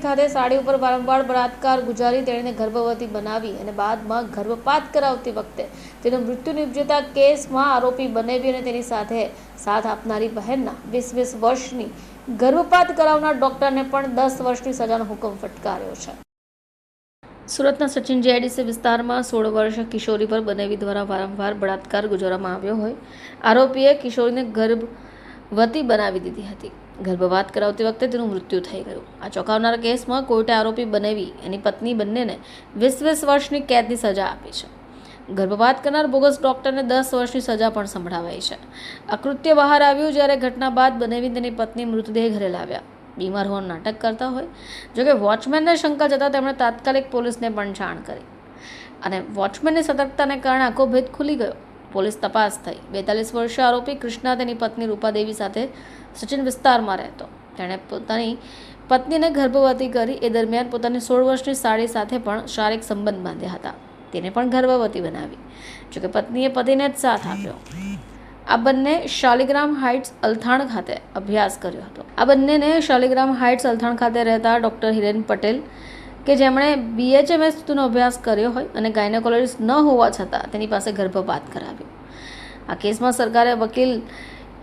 ખાતે સાડી ઉપર વારંવાર બળાત્કાર ગુજારી તેણીને ગર્ભવતી બનાવી અને બાદમાં ગર્ભપાત કરાવતી વખતે તેનું મૃત્યુ નિપજતા કેસમાં આરોપી બનેવી અને તેની સાથે સાથ આપનારી બહેનના વીસ વીસ વર્ષની ગર્ભપાત કરાવનાર ડોક્ટરને પણ દસ વર્ષની સજાનો હુકમ ફટકાર્યો છે. સુરતના સચિન જેડીસી વિસ્તારમાં સોળ વર્ષ કિશોરી પર બનેવી દ્વારા વારંવાર બળાત્કાર ગુજારવામાં આવ્યો હોય, આરોપીએ કિશોરીને ગર્ભવતી બનાવી દીધી હતી. ગર્ભપાત કરાવતી વખતે તેનું મૃત્યુ થઈ ગયું. આ ચોંકાવનારા કેસમાં કોર્ટે આરોપી બનેવી એની પત્ની બંનેને વીસ વીસ વર્ષની કેદની સજા આપી છે. ગર્ભપાત કરનાર બોગસ ડોક્ટરને દસ વર્ષની સજા પણ સંભળાવાઈ છે. આ કૃત્ય બહાર આવ્યું જ્યારે ઘટના બાદ બનેવી તેની પત્ની મૃતદેહ ઘરે લાવ્યા. બીમાર હોવાનું નાટક કરતા હોય. જોકે વોચમેનને શંકા જતાં તેમણે તાત્કાલિક પોલીસને પણ જાણ કરી. અને વોચમેનની સતર્કતાને કારણે આખો ભેદ ખુલી ગયો. પોલીસ તપાસ થઈ. બેતાલીસ વર્ષીય આરોપી કૃષ્ણા તેની પત્ની રૂપાદેવી સાથે સચિન વિસ્તારમાં રહેતો. તેણે પોતાની પત્નીને ગર્ભવતી કરી એ દરમિયાન પોતાની સોળ વર્ષની સાડી સાથે પણ શારીરિક સંબંધ બાંધ્યા હતા. તેને પણ ગર્ભવતી બનાવી. જોકે પત્નીએ પતિને જ સાથ આપ્યો. આ બંને શાલિગ્રામ હાઇટ્સ અલથાણ ખાતે અભ્યાસ કર્યો હતો. આ બંનેને શાલિગ્રામ હાઇટ્સ અલથાણ ખાતે રહેતા ડૉક્ટર હિરેન પટેલ કે જેમણે બીએચએમએસ સુધીનો અભ્યાસ કર્યો હોય અને ગાયનેકોલોજીસ્ટ ન હોવા છતાં તેની પાસે ગર્ભપાત કરાવ્યો. આ કેસમાં સરકારે વકીલ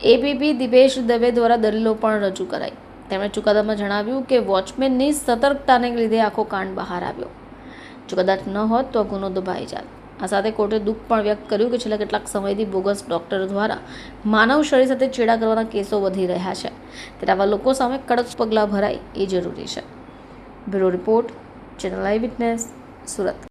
એપીપી દિપેશ દવે દ્વારા દલીલો પણ રજૂ કરાઈ. તેમણે ચુકાદામાં જણાવ્યું કે વોચમેનની સતર્કતાને લીધે આખો કાંડ બહાર આવ્યો. જો કદાચ ન હોત તો ગુનો દબાઈ જાત. આ સાથે કોર્ટે દુઃખ પણ વ્યક્ત કર્યું કે છેલ્લા કેટલાક સમયથી બોગસ ડોક્ટરો દ્વારા માનવ શરીર સાથે ચેડા કરવાના કેસો વધી રહ્યા છે. ત્યારે આવા લોકો સામે કડક પગલાં ભરાય એ જરૂરી છે. Bureau report channel I witness Surat